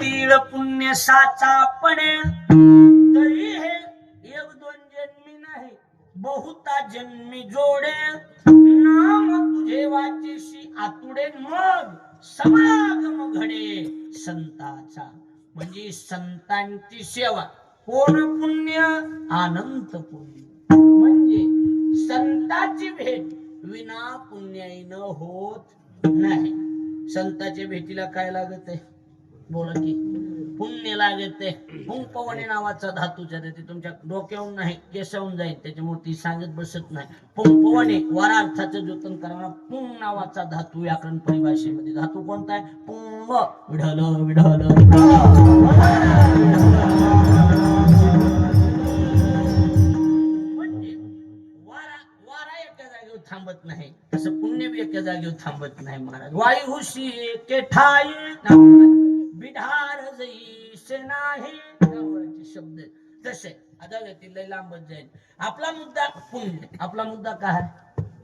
तीळ पुण्य साचा पणे तरी हे एक दोन जन्मी नाही बहुता जन्मी जोडे. नाम तुझे वाचेशी आतुडे मग समागम घडे संताचा. म्हणजे संतांची सेवा. कोण पुण्य? अनंत पुण्य. म्हणजे संताची भेट विना पुण्याईन होत नाही. संताच्या भेटीला काय लागत आहे बोला की पुण्य लागेल ते. पुंपवणे नावाचा धातूच्या ते तुमच्या डोक्याहून नाही केसावून जाईल त्याच्यामुळे ती सांगत बसत नाही. पुंपवणे वरार्थाचं जतन करणारा पुंग नावाचा धातू व्याकरण परिभाषेमध्ये. धातू कोणता आहे? पुंग. विढल विढल म्हणजे वारा वारा एका जागेवर थांबत नाही. तसं पुण्य बी एका जागेवर थांबत नाही महाराज. वायू हुशी के ठाई बिढार जैसे नाही. शब्द तसे आता लय लांबच जाईल. आपला मुद्दा पुण्य. आपला मुद्दा काय?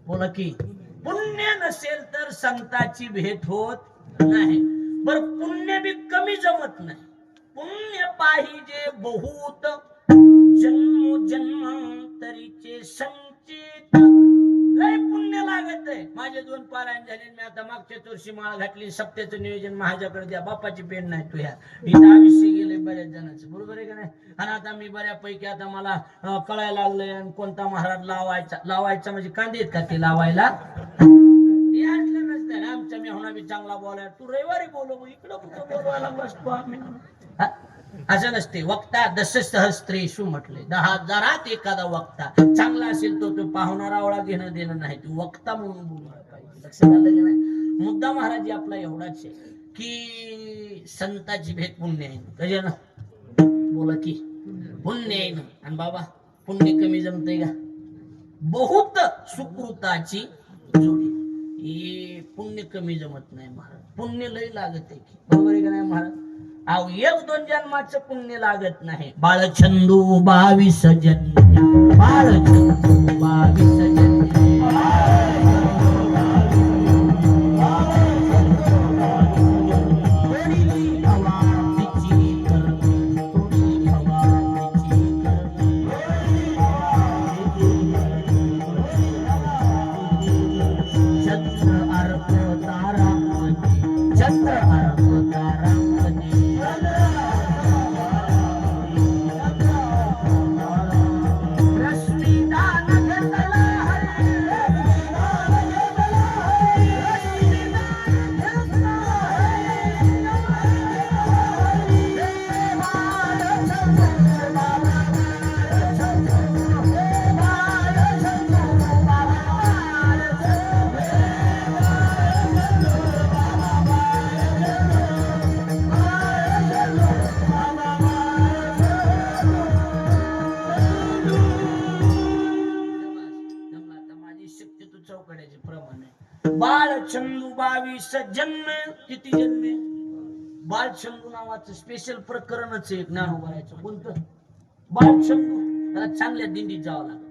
बोला की पुण्य नसेल तर संताची भेट होत नाही. बर पुण्य बी कमी जमत नाही. पुण्य पाहिजे बहुत. जन्म जन्मांतरीचे संचित लागत आहे माझे दोन पारायण झाले मी आता मागच्या तुळशी माळ घातली सप्त्याचं नियोजन माझ्याकडे द्या बापाची पेन नाही तुझ्या इथं आयुष्य गेले बऱ्याच जणांचं बरोबर आहे का नाही? आणि आता मी बऱ्यापैकी आता मला कळायला लागलंय आणि कोणता महाराज लावायचा लावायचा म्हणजे कांदे का ते लावायला? हे असलं नसतं. ना आमच्या होणार मी चांगला बोलाय तू रविवारी बोलो मग इकडं कुठं बोलवायला बसतो आम्ही? असं नसते वक्ता दश सहस्त्रेशु म्हटले. दहा हजारात एखादा वक्ता. चांगला असेल तो तो पाहुणारावळा घेणं देणं नाही. तू वक्ता म्हणून बोलला पाहिजे. लक्षात आलं की नाही? मुद्दा महाराज आपला एवढाच आहे की संताची भेट पुण्य आहे कसे ना बोला की. पुण्य आहे ना आणि बाबा पुण्य कमी जमते का? बहुत सुकृताची जोडी. हे पुण्य कमी जमत नाही महाराज. पुण्य लय लागत आहे की. बरोबर आहे का नाही महाराज? अहो एक दोन जन्माचं पुण्य लागत नाही. बाळछंदू बावीस जन्म. बाळछंदू बावीस जन्म. बावीस जन्म किती जन्मे? बाळ नावाचं स्पेशल प्रकरणच आहे एक ज्ञानोबाचं कोणतं? बाळ त्याला चांगल्या दिंडीत जावं लागत.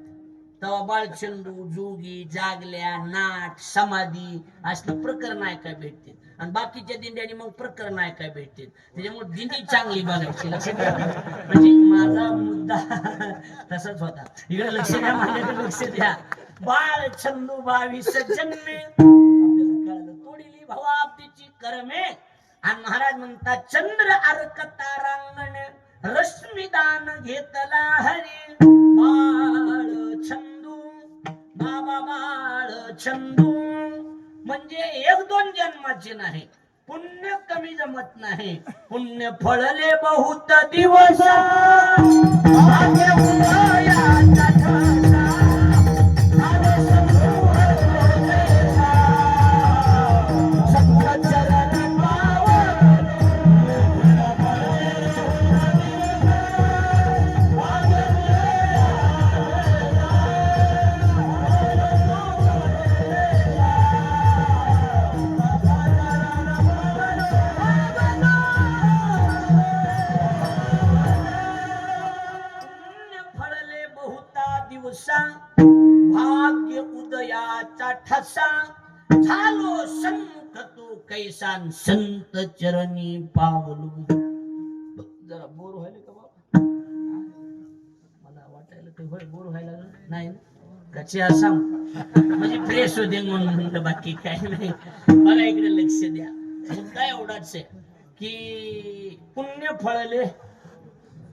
तेव्हा बाळचंदू जोगी जागल्या नाट समाधी असलं प्रकरण ऐकाय भेटते आणि बाकीच्या दिंड्याने मग प्रकरण ऐकाय भेटते त्याच्यामुळे दिंडी चांगली बघायची. म्हणजे माझा मुद्दा तसाच होता. इकडे लक्ष द्या माझ्याकडे लक्ष द्या. बाळ छंदू बावीस जन्मे. कर्मे. आणि महाराज म्हणतात चंद्र अर्क तारांगण रश्मीदान घेतला हरी. बाळ छंदू बाबा बाळ छंदू. म्हणजे एक दोन जन्माचे नाही पुण्य कमी जमत नाही. पुण्य फळले बहुत दिवस. दिवसा भाग्य उदयाचा ठसा. झालो संत तू कैसान संत चरणी पावलू. जरा बोर व्हायला का बाबा? मला वाटायला ते होय बोर व्हायला नाही कचे सांग. म्हणजे फ्रेश होते म्हणून म्हणलं बाकी काय नाही. मला इकडे लक्ष द्या. मुद्दा एवढाच आहे की पुण्य फळले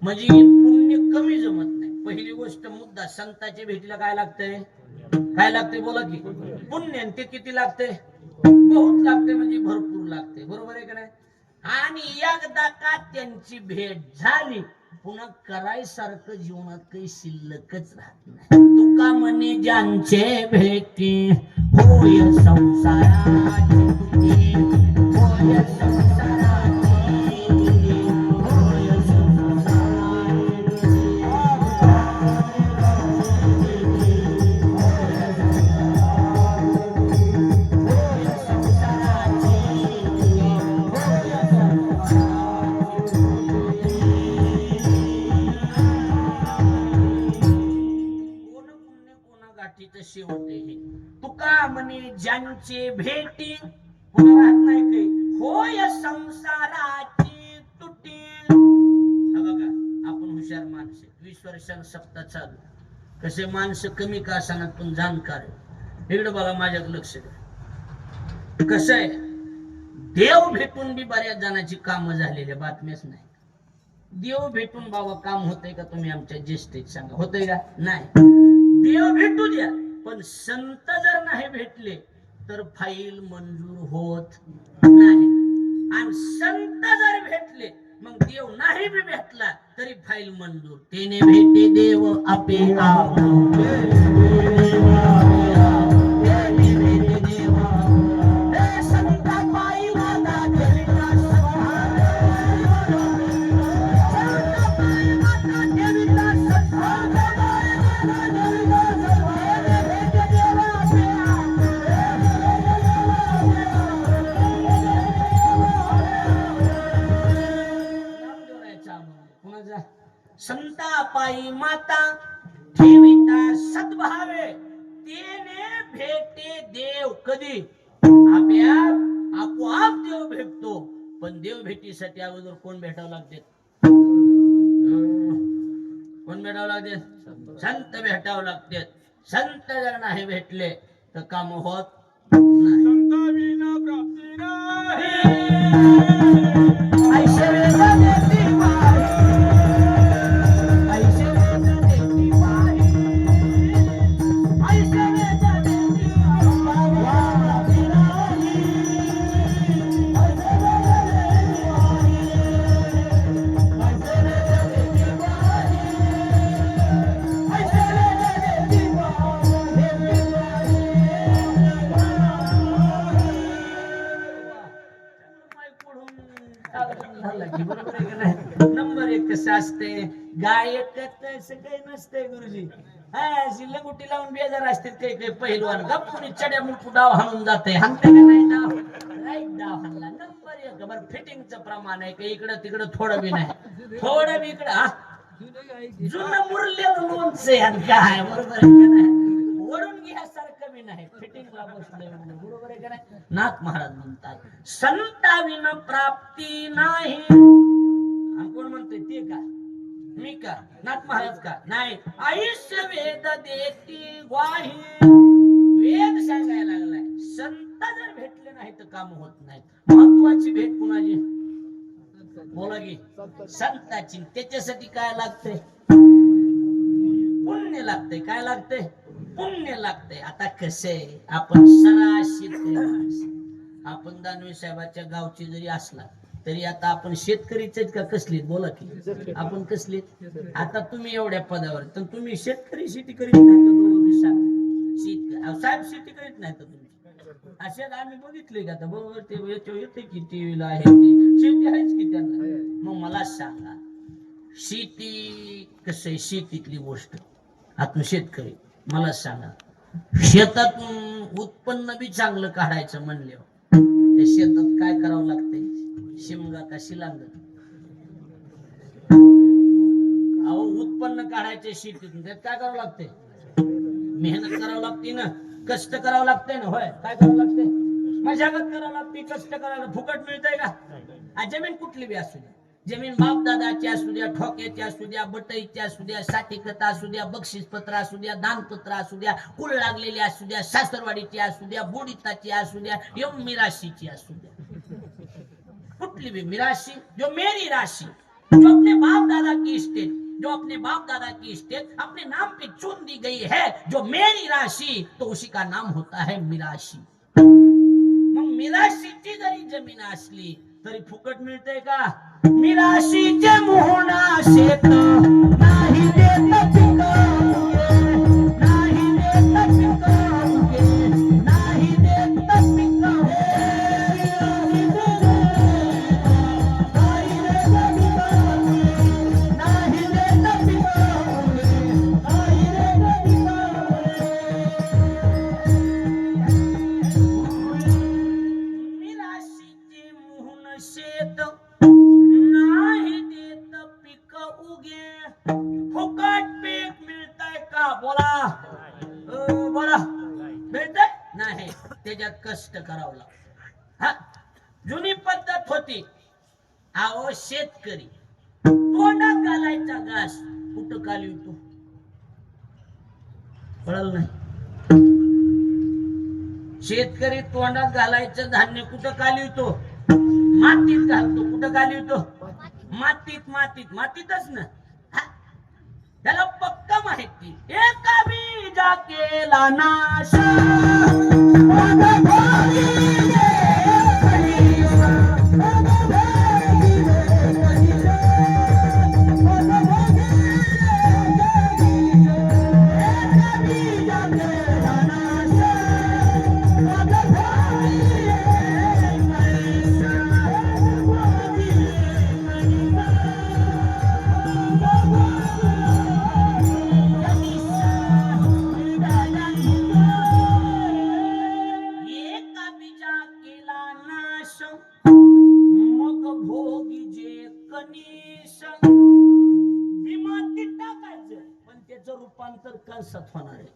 म्हणजे पुण्य कमी जमत पहिली गोष्ट मुद्दा संताच्या भेटीला काय लागतंय? काय लागते बोला की. पुण्य ते किती लागते बहुत लागते म्हणजे भरपूर लागते बरोबर आहे का नाही? आणि एकदा का त्यांची भेट झाली पुन्हा करायसारखं जीवनात काही शिल्लकच राहत नाही. तुका म्हणे ज्यांचे भेटी होय संसाराची होय संसार गाठीत शेवटे तुका म्हणे ज्यांचे भेटी कोणा नाही काही होय संसाराची तुटी. बघा आपण हुशार माणसे वीस वर्षांना सप्ताह चालू. कसे माणसं कमी का सांगत पण जाणकार इकडे बघा माझ्याकडे लक्ष द्या. कसं आहे? देव भेटून बी बऱ्याच जणांची कामं झालेली बातम्याच नाही. देव भेटून बाबा काम होतंय का? तुम्ही आमच्या ज्येष्ठीत सांगा. होतंय का? नाही. देव भेटू द्या. पण संत जर नाही भेटले तर फाईल मंजूर होत नाही. आणि संत जर भेटले मग देव नाही बी भेटला तरी फाईल मंजूर. तेने भेटे देव आपे संता पायी माता ठेविता सद्भावे तेने भेटे देव कधी? आपोआप आपोआप देव भेटतो पण देव भेटीसाठी अगोदर कोण भेटावं लागते? कोण भेटावं लागते? संत भेटावं लागते. संत जर नाही भेटले तर काम होत नाही. असते गायक तसं काही नसतंय गुरुजी. हा शिल्लगुटी लावून बेजार असते काही काही पहिलवान गप्पुनी चड्या मुलकू डाव हाणून जाते हाणते का नाही डाव? राईट डाव हाणला. नंबर एक. बरं फिटिंगचं प्रमाण आहे का? इकडं तिकडं थोडं बी नाही. थोडं बी इकडं हा. जुनं मुरलेलं लोणचं आहे आणि काय? बरोबर आहे का नाही? वरून घ्यासारखं बी नाही. फिटिंगला बसलंय बरोबर आहे का नाही? नाथ महाराज म्हणतात संताविन प्राप्ती नाही. कोण म्हणतोय? ते काय? मी का नाथ महाराज का नाही आयुष्य वेद देती ग्वाही वेद सांगायला लागलाय संत जर भेटले नाही तर काम होत नाही महत्वाची भेट कुणाची? बोला की. संताची. त्याच्यासाठी काय लागतंय? पुण्य लागतंय. काय लागतंय? पुण्य लागतंय. आता कसे आपण सराशी आपण दानवे साहेबाच्या गावची जरी असला तरी आता आपण शेतकरीच का कसलीत? बोला की. आपण कसलीत? आता तुम्ही एवढ्या पदावर तर तुम्ही शेतकरी शेती करीत नाही साहेब शेती करीत नाही तर तुम्ही? असेच आम्ही बघितले का? आता बरोबर ते येते की टीव्हीला आहे ते. शेती आहेच की त्यांना? मग मला सांगा शेती कसं आहे? शेतीतली गोष्ट. आता शेतकरी. मला सांगा शेतातून उत्पन्न बी चांगलं काढायचं म्हणले त्या शेतात काय करावं लागतं? शिमगा का शिलांग अहो उत्पन्न काढायचे शेतीतून. त्यात काय करावं लागते मेहनत करावं लागते ना. कष्ट करावं लागते ना होय. काय करावं लागते मशागत करावं लागते कष्ट करावं फुकट मिळतंय का? आ, जमीन कुठली बी असू दे जमीन बापदादाची असू द्या ठोक्याची असू द्या बटईची असू द्या साठीकता असू द्या बक्षीसपत्र असू द्या दानपत्र असू द्या कुळ लागलेली असू द्या सासरवाडीची असू द्या बोडिताची असू द्या एवं मिराशीची असू द्या. कुठली भी मिराशी जो मेरी राशि, जो अपने बाप दादा की स्टेट जो अपने बाप दादा की स्टेट अपने नाम पे चुन दी गई है, जो मेरी राशि तो उसी का नाम होता है मिराशी मग मिराशीची जरी ज़मीन असली, तरी फुकट मिळते का? मिराशीचे मोहना शेत नाही देत करावं लागतं. हा? जुनी पद्धत होती. आहो शेतकरी. तोंडात घालायचा घास. कुठं काली तू? कळलं नाही. शेतकरी तोंडात घालायचं धान्य कुठं कालिवतो मातीत घालतो. कुठं कालिवतो मातीत मातीत. मातीतच ना. त्याला पक्का माहिती. एका बीजा केला नाशा.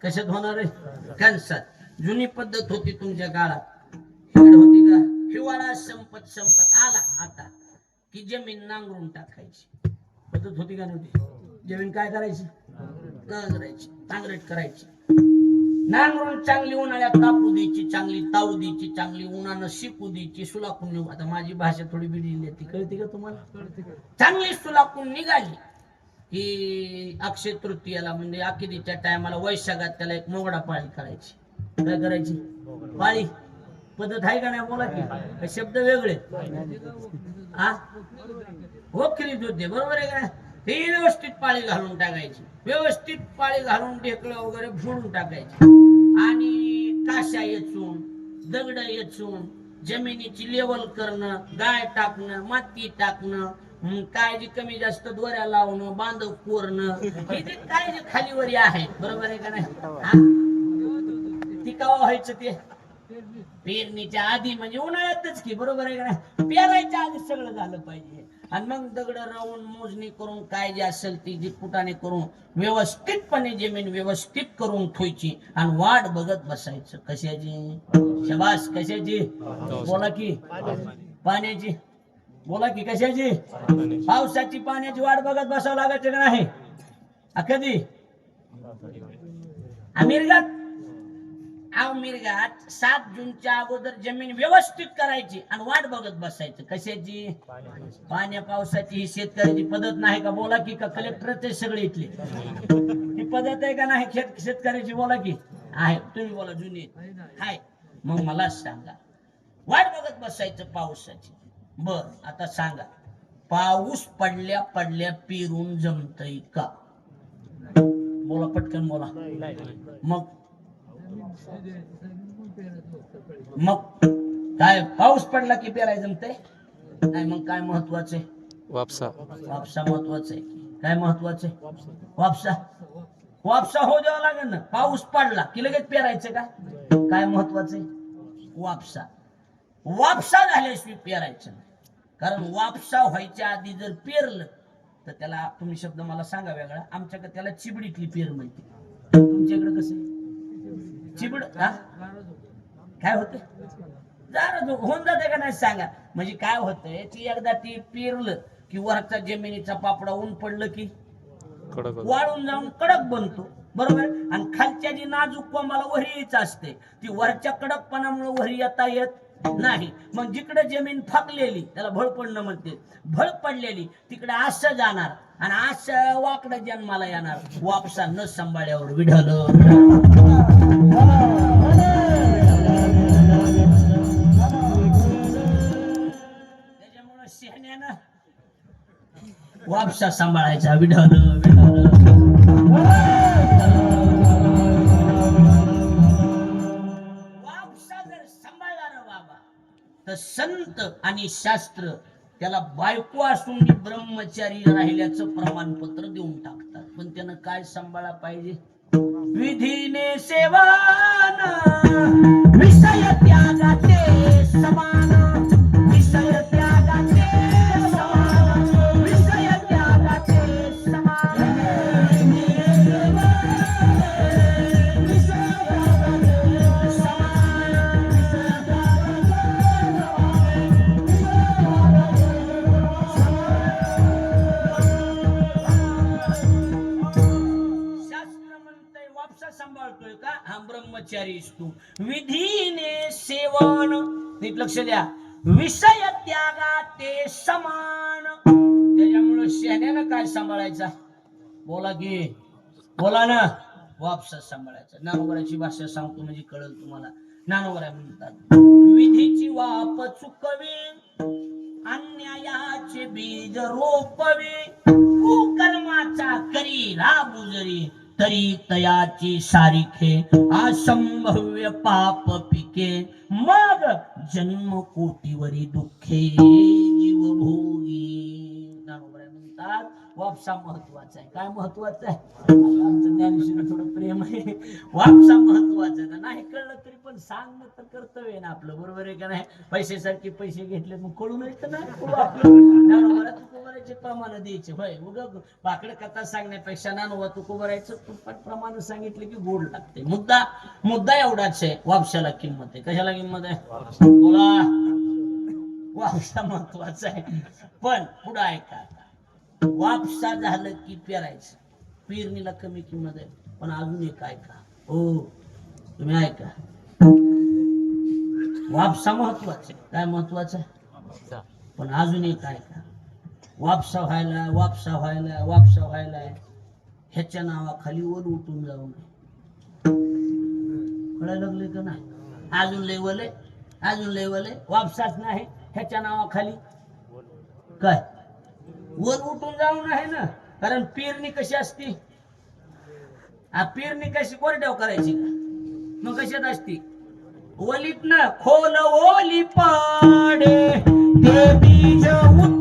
कशात होणार आहे? कंसात जुनी पद्धत होती तुमच्या काळात. होती का? हिवाळा संपत संपत आला आता की जमीन नांगरून टाकायची. पद्धत होती का नव्हती? जमीन काय करायची? नांगरायची नांगरट करायची. नांगरून चांगली उन्हाळ्यात तापू द्यायची चांगली ताऊ द्यायची चांगली उन्हानं शिकू द्यायची. सुलाकून निघू आता माझी भाषा थोडी बिडली आहे. ती कळते का तुम्हाला? चांगली सुलाकून निघाली. की अक्षय तृतीयाला म्हणजे अखेरीच्या टायमाला वैशाखात त्याला एक मोगडा पाळी करायची. काय करायची? पाळी. पद्धत आहे का नाही? बोला की. शब्द वेगळे. हा हो खरीद होते बरोबर आहे का ते व्यवस्थित पाळी घालून टाकायची. व्यवस्थित पाळी घालून ढेकळं वगैरे फोडून टाकायची. आणि काशा येचून दगड येचून जमिनीची लेवल करणं गाय टाकणं माती टाकणं हं, काय कमी जास्त दोऱ्या लावणं बांधव कोरणं हे जे काय जे खालीवरी आहे बरोबर आहे का नाही? हा? ती व्हायचं ते? पेरणीच्या आधी म्हणजे उन्हाळ्यातच की बरोबर आहे का नाही? पेरायच्या आधी सगळं झालं पाहिजे. आणि मग दगड राहून मोजणी करून काय जे असेल ती जी कुटाने करून व्यवस्थितपणे जमीन व्यवस्थित करून ठेवायची आणि वाट बघत बसायचं. कशाची? शबास कशाची? बोला की पाण्याची. बोला की कशाची? पावसाची पाण्याची वाट बघत बसावं लागायचं का नाही? कधी अमेरिकात अहो मिरगात सात जूनच्या अगोदर जमीन व्यवस्थित करायची आणि वाट बघत बसायचं. कशाची? पाण्या पावसाची. ही शेतकऱ्याची पद्धत नाही का? बोला की का कलेक्टरचे सगळे इथले. ही पद्धत आहे का नाही? शेत शेतकऱ्याची बोला की. आहे. तुम्ही बोला जुनी. हाय. मग मला सांगा. वाट बघत बसायचं पावसाची. बर आता सांगा पाऊस पडल्या पडल्या पेरून जमतय का? बोला पटकन बोला. मग? मग? काय पाऊस पडला की पेराय जमते नाही मग काय महत्वाचं आहे? वापसा. वापसा महत्वाचं आहे. काय महत्वाचं आहे? वापसा. वापसा हो द्यावा लागेल ना. पाऊस पडला की लगेच पेरायचं का? काय महत्वाचं आहे? वापसा. वापसा झाल्याशिवाय पेरायचं कारण वापसा व्हायच्या आधी जर पेरलं तर त्याला तुम्ही शब्द मला सांगा वेगळा. आमच्याकडे त्याला चिबडीतली पेर म्हणते. तुमच्याकडे कसं? चिबड? काय होते? होऊन जाते का नाही सांगा. म्हणजे काय होतंय ती एकदा ती पेरलं की वरचा जमिनीचा पापडा ऊन पडलं की कडक वाळून जाऊन कडक बनतो. बरोबर? आणि खालच्या जी नाजूक कोंबाला वरीच असते ती वरच्या कडकपणामुळे वरी येता येत नाही. मग जिकडे जमीन फाकलेली त्याला भळ पडणं म्हणते. भळ पडलेली तिकडे असं जाणार. आणि असं वाकडं जन्माला येणार. वापसा न सांभाळ्यावर त्याच्यामुळं शेहण्यानं वापसा सांभाळायचा विढल विढल. संत आणि शास्त्र त्याला बायको असून ब्रह्मचारी राहिल्याचं प्रमाणपत्र देऊन टाकतात. पण त्यानं काय सांभाळा पाहिजे? विधीने सेवान विषय त्यागाचे समान. लक्ष द्या. विषय त्यागा ते समान. त्याच्यामुळे शेण्यानं काय सांभाळायचा? बोला की. बोला ना. वापसा सांभाळायचा. ज्ञानोबराची भाषा सांगतो म्हणजे कळल तुम्हाला. ज्ञानोबरा म्हणतात विधीची वाप चुकवी अन्यायाचे बीज रोपवी. कुकर्माचा करी राबुजरी तरी तयाची सारिखे असंभव्य पाप पिके. मग जन्म कोटीवरी दुःखे जीव भोगी म्हणतात वापसा महत्त्वाचा आहे. काय महत्वाचं आहे? आमचं ज्ञानेश्वर थोडं प्रेम आहे. वापसा महत्त्वाचा आहे. नाही कळलं तरी पण सांगणं तर कर्तव्य ना आपलं. बरोबर आहे का नाही? पैशासारखे पैसे घेतले मग कळून तर नाही तुकोबराचे प्रमाण द्यायचे. होय उग बाकड कथा सांगण्यापेक्षा नानोबा तुकोबरायचं पण प्रमाण सांगितलं की गोड लागते मुद्दा मुद्दा एवढाच आहे. वापशाला किंमत आहे. कशाला किंमत आहे? बोला. वापसा महत्त्वाचा आहे. पण पुढं ऐका. वापसा झालं की पेरायचं. पेरणीला कमी किंमत आहे. पण अजून एक ऐका. हो तुम्ही ऐका. वापसा महत्वाचं आहे. काय महत्वाचं आहे? पण अजून एक ऐका. वापसा व्हायला वापसा व्हायला वापसा व्हायला ह्याच्या नावाखाली वर उठून जाऊ नये. कळायला लागले का नाही? अजून लेवल आहे अजून लेवल आहे वापसाच नाही ह्याच्या नावाखाली. काय? वर उठून जाऊन आहे ना. कारण पेरणी कशी असती? आ पेरणी कशी कोरड्याव करायची? मग कशात असती? ओलीत ना खोल ओली पाडे. ते बीज उत्तम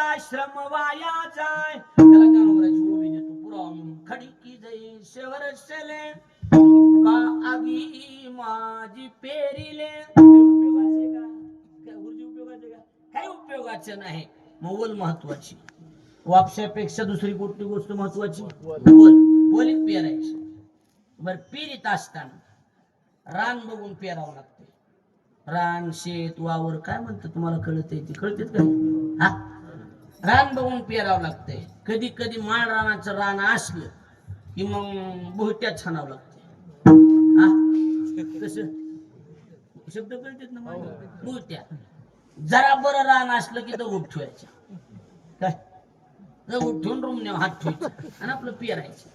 उथाळाचा श्रम वाया जाय त्याला ज्ञानोबराची ओवी देतो. पुरावा म्हणून खडी की जई शेवरसले का आगी माझी पेरिले. उपयोगाचे का? काय ऊर्जा उपयोगाचे का? काही उपयोगाचं नाही. महत्वाची. वापशापेक्षा दुसरी कोणती गोष्ट महत्वाची? बोल. बोलीत पेरायची. बर पेरीत असताना रान बघून पेरावं लागते. रान शेत वावर काय म्हणतं तुम्हाला कळत ती? कळतेत का? हा? रान बघून पेरावं लागतंय. कधी कधी माळ रानाचं रान असलं की मग बहुत्या छानावं लागते कसं शब्द कळतेत ना जरा बरं रान असलं की दगड ठेवायचं. काय? दगड ठेवून रूम हात ठेवायचं. आणि आपलं पेरायचं.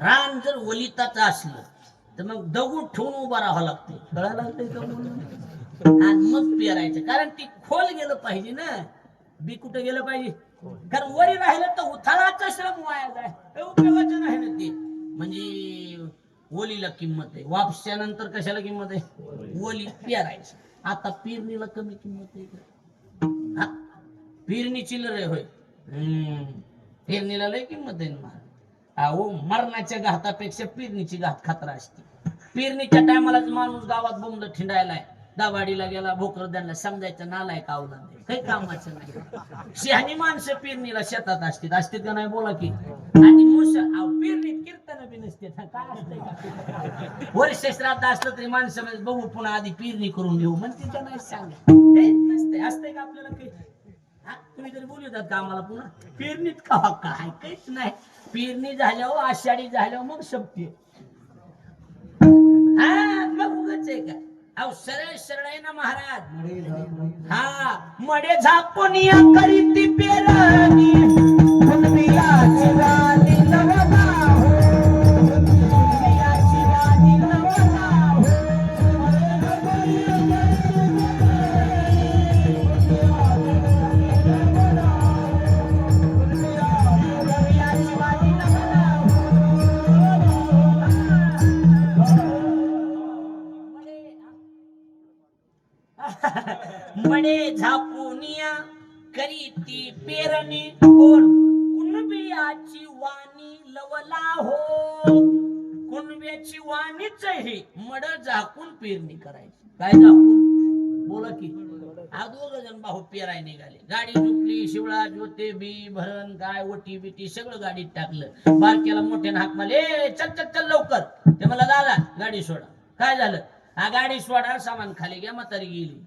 रान जर वलिताचं असलं तर मग दगड ठेवून उभा राहावं लागते कळायला लागतंय का? आणि मग पेरायचं. कारण ती खोल गेलं पाहिजे ना. बी कुठं गेलं पाहिजे कारण वरी राहिलं तर उथाळाचा श्रम वाया जाय. उपयोगाचं नाही ना ते. म्हणजे ओलीला किंमत आहे. वापशानंतर कशाला किंमत आहे? ओली पेरायचं. आता पेरणीला कमी किंमत आहे का? हा? पेरणी चिल्लर आहे होय. हम्म. पेरणीला लय किंमत आहे ना अहो मरणाच्या घातापेक्षा पेरणीची घात खात्रा असते. पेरणीच्या टायमालाच माणूस गावात बोंबल ठिंडायलाय. दावाडीला गेला भोकरद्यांना समजायचं नालाय कावला काही कामाचं नाही. शहाणी माणसं पेरणीला शेतात असतात. असतात का नाही? बोला की. आणि पेरणीत कीर्तन बी नसते काय असतंय का? वर्ष श्राद्ध असलं तरी माणसं म्हणजे बघू पुन्हा आधी पेरणी करून घेऊ. म्हणते का नाही सांगा नसते असतंय का आपल्याला काही? तुम्ही तरी बोलू का आम्हाला पुन्हा? पेरणीत का हो? काय? काहीच नाही. पेरणी झाल्यावर हो, आषाढी झाल्यावर हो, मग शक्ती हा? मग उगाच आहे का? अहो सरळ सरळ आहे ना महाराज. हा मडे झाकून या करीती पेरणी. मडे झापुनिया करीती पेरणी कोण कुणबियाची वाणी लवला हो कुणब्याची वाणीच हे मड झाकून पेरणी करायची. काय झाकून? बोला की. दोघ जण भाऊ पेराय निघाले. गाडी झुकली शिवळा ज्योते बी भरण काय ओटी बिटी सगळं गाडीत टाकलं. बारक्याला मोठ्यानं हाक मारले "ए, चल चल चल लवकर. ते मला दादा गाडी सोडा. काय झालं? हा गाडी सोडा सामान खाली घ्या म्हातारी गेली.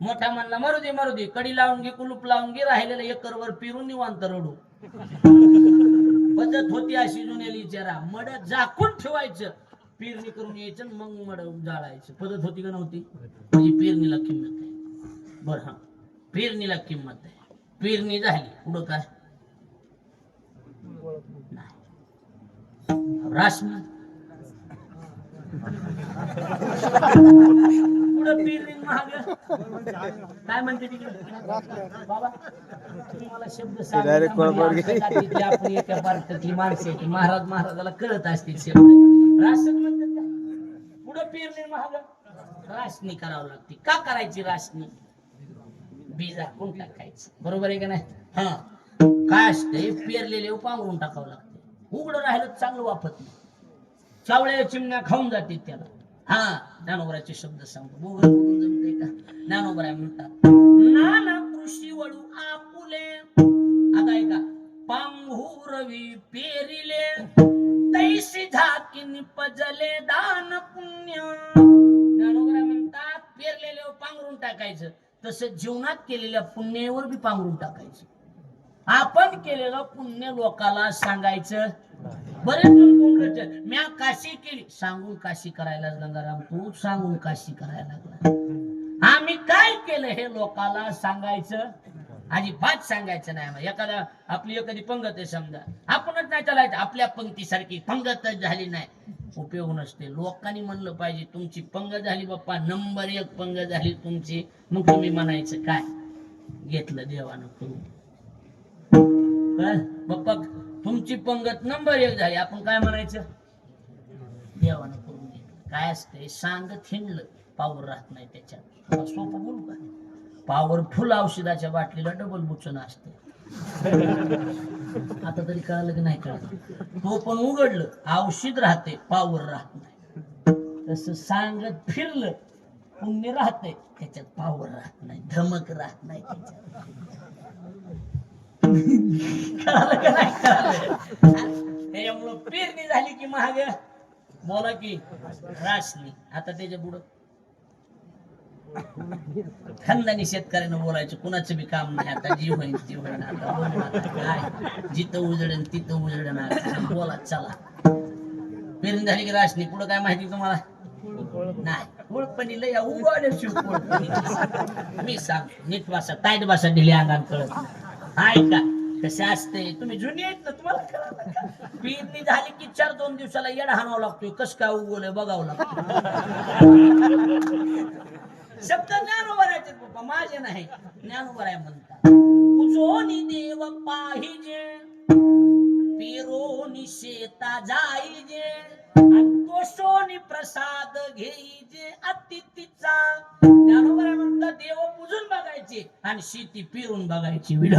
मोठा म्हणला मरू दे मरू दे. कडी लावून घे कुलूप लावून घे राहिलेलं एकरवर पिरून निवांत रडू. पद्धत होती अशी जुन्याली विचारा मड झाकून ठेवायचं. पेरणी करून यायचं मग मड जाळायचं. पद्धत होती का नव्हती? म्हणजे पेरणीला किंमत आहे. बर हा. पेरणीला किंमत आहे. पेरणी झाली. पुढं काय? नाही. राशमी पुढं पेरणी महाग काय म्हणते तिकडे? बाबा तुम्ही मला शब्द सांगा. direct कोळपावर आमच्या जातीतली आपण एका भारतातली माणसं आहेत. महाराज महाराजाला कळत असतील शब्द. राशन म्हणतात का? पुढं महाग राशनी करावं लागते. का करायची राशनी बीज कोण टाकायचं? बरोबर आहे का नाही? हा. काय असते पेरलेले पांघरून टाकावं लागते उघडं राहिलं चांगलं वापत नाही. चावळ्या चिमण्या खाऊन जाते त्याला. हा ज्ञानोबराचे शब्द सांगतो. बोगस जमते का? ज्ञानोबराय म्हणतात नाना कृषी वळू आपुले आता ऐका पांघुरवी पेरिले तैसी झाकीन पजले दान पुण्य. ज्ञानोबराय म्हणतात पेरलेले पांघरून टाकायचं तसं जीवनात केलेल्या पुण्यावर बी पांघरून टाकायचं. आपण केलेलं पुण्य लोकाला सांगायचं. बरेच म्या काशी केली. सांगून काशी करायला गंगाराम तू सांगून काशी करायला लागला. आम्ही काय केलं हे लोकाला सांगायचं? अजिबात सांगायचं नाही एखादा आपली एखादी पंगत आहे समजा. आपणच नाही चालायचं. आपल्या पंक्तीसारखी पंगतच झाली नाही. उपयोग नसते. लोकांनी म्हणलं पाहिजे तुमची पंगत झाली बाप्पा. नंबर एक पंगत झाली तुमची. मग तुम्ही म्हणायचं काय? घेतलं देवानं करून. काय बाप्पा तुमची पंगत नंबर एक झाली. आपण काय म्हणायचं? देवानं करून घेतलं काय असतंय? सांग थिंडलं पावर राहत नाही त्याच्यात. सोपं बोलू का? पॉवरफुल औषधाच्या बाटलीला डबल बुचन असते. आता तरी कळालं की नाही कळलं. तो पण उघडलं. औषध राहते पावर राहत नाही. तस सांगत फिरलं. पुण्य राहते त्याच्यात पावर राहत नाही. धमक राहत नाही त्याच्यात. कळालं का नाही कळालं त्याच्यामुळं पेरणी झाली की महाग बोला की राशनी आता त्याच्या पुढं? खानदानी शेतकऱ्यानं बोलायचं कुणाचं बी काम नाही आता जी होईल ती होईल आता काय? जिथं उजडेन तिथं उजडन. बोला चला. पेरणी झाली की राशनी पुढं काय माहिती तुम्हाला? नाही. कोळपणी लय उघड मी सांग नीट भाषा टाईट भाषा दिली अंगान कळत ऐका कसे असते. तुम्ही जुनी आहेत ना तुम्हाला का? पेरणी झाली की चार दोन दिवसाला येड हाणावं लागतोय. कस काय उगवलंय बघावं लागतं शब्द ज्ञानोबर आहेत पप्पा माझे नाही. ज्ञानोबर आहे म्हणतात. उजोनी देव पाहिजे. पिरोनी शेता जाईजे आणि तो सोनी प्रसाद घेईजे अतिथीचा ज्ञानोबर आहे म्हणतात देव पूजून बघायचे आणि शेती पिरून बघायची. विढ